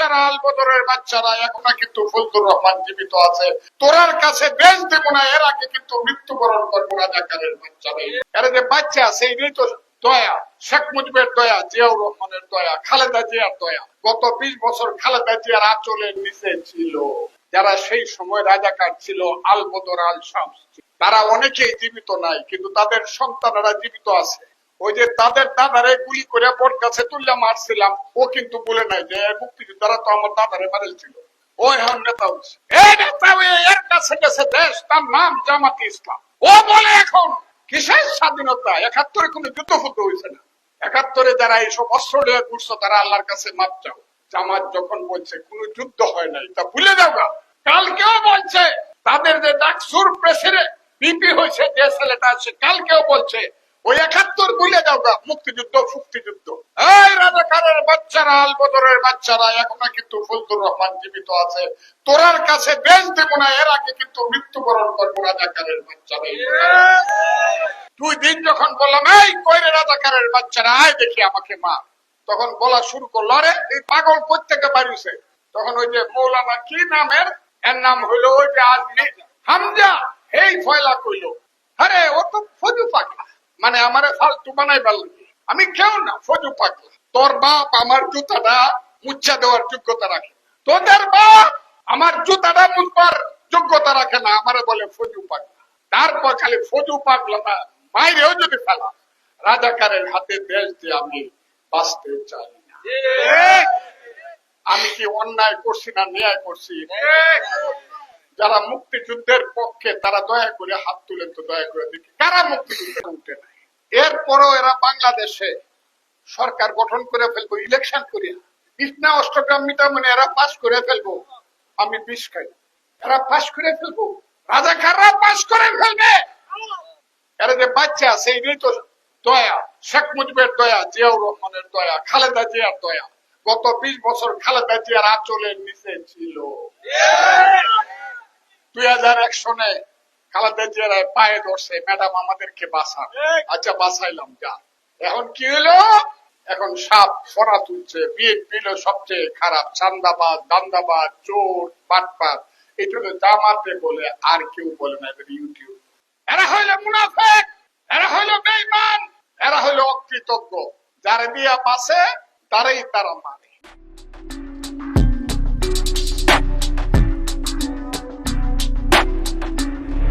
বাচ্চারা আল বদরের বাচ্চারা, এখনও কিন্তু ফজলুর রহমান জীবিত আছে। তোরার কাছে বেশ দেব না, এর আগে কিন্তু মৃত্যুবরণ করব রাজাকারের বাচ্চারা এরা যে বাচ্চা সেই তো দয়া। শেখ মুজিবের দয়া, জিয়াউর রহমানের দয়া, খালেদা জিয়ার দয়া। গত বিশ বছর খালেদা জিয়ার আঁচলের নিচে ছিল। যারা সেই সময় রাজাকার ছিল, আল বদর, আল শামস তারা অনেকেই জীবিত নাই, কিন্তু তাদের সন্তানেরা জীবিত আছে। ওই যে তাদের দাদারে গুলি করে বোর কাছে তুললে মারছিলাম, ও কিন্তু বলে নাই যে মুক্তিযোদ্ধারা তো আমার দাদারে মারেছিল। ও এখন নেতা হচ্ছে। এই নেতা এর কাছে গেছে দেশ, তার নাম জামাতি ইসলাম। ও বলে এখন, কিসের স্বাধীনতা? একাত্তরে কোনো যুদ্ধ ফুদ্ধ হয়েছে না। একাত্তরে যারা এইসব অস্ত্র নিয়ে ঘুরছো, তারা আল্লাহর কাছে মাপ চাও। জামাত যখন বলছে, কোনো যুদ্ধ হয় নাই, তা ভুলে যাও। কালকেও বলছে, তাদের যে ডাকসুর প্রেসিডেন্ট, বিপি হয়েছে, যে ছেলেটা আছে, কালকেও বলছে ওই একাত্তর ভুলে যাও গা, মুক্তিযুদ্ধ মুক্তিযুদ্ধ। এই রাজাকারের বাচ্চারা আল বদরের বাচ্চারা, এখনও কিন্তু ফজলুর রহমান জীবিত আছে। তোরার কাছে বেশ দেব না, এর আগে কিন্তু মৃত্যুবরণ করব রাজাকারের বাচ্চারা। দুই দিন যখন বললাম, এই কইরে রাজাকারের বাচ্চারা? আয় দেখি আমাকে মা। তখন বলা শুরু করল, আরে, এই পাগল কোথেকে বাড়িছে। তখন ওই যে মৌলানা কি নামের, এর নাম হইল ওই যে আজমি হামজা এই ফয়লা কইল। আরে, ও তো ফজু পাগলা মানে আমারে ফালতু বানাই পারল আমি কেউ না ফজু পাগলা। তোর বাপ আমার জুতাটা মুচ্ছা দেওয়ার যোগ্যতা রাখে। তোদের বাপ আমার জুতাটা মুছবার যোগ্যতা রাখে না আমারে বলে ফজু পাগলা। তারপর খালি ফজু পাগলা না বাইরেও যদি ফেলা রাজাকারের হাতে দেশ দিয়ে আমি বাঁচতে চাই না। আমি কি অন্যায় করছি না ন্যায় করছি? যারা মুক্তিযুদ্ধের পক্ষে তারা দয়া করে হাত তুলে তো দয়া করে দেখি। কারা মুক্তিযুদ্ধে উঠে নাই? এরপরও এরা বাংলাদেশে সরকার গঠন করে ফেলব ইলেকশন করিয়া। কৃষ্ণা অষ্টগ্রাম মিটামনে এরা পাশ করে ফেলব। আমি বিষ খাই। এরা পাশ করে ফেলব। রাজাকাররা পাশ করে ফেলবে। এরা যে বাচ্চা আছে সেই তো দয়া। শেখ মুজিবের দয়া, জিয়াউর রহমানের দয়া, খালেদা জিয়ার দয়া। গত বিশ বছর খালেদা জিয়ার আঁচলের নিচে ছিল। দুই হাজার এক সনে খালেদা জিয়ার পায়ে ধরছে ম্যাডাম আমাদেরকে বাঁচান। আচ্ছা বাঁচাইলাম যা। এখন কি হলো? এখন সাপ ফরা তুলছে বিএনপি হলো সবচেয়ে খারাপ চান্দাবাজ দান্দাবাজ চোর পাটপাট এটা হলো জামাতে বলে আর কেউ বলে না এদের ইউটিউব। এরা হইল মুনাফেক এরা হইল বেঈমান এরা হইল অকৃতজ্ঞ। যারা দিয়া পাশে তারাই তারা মানে।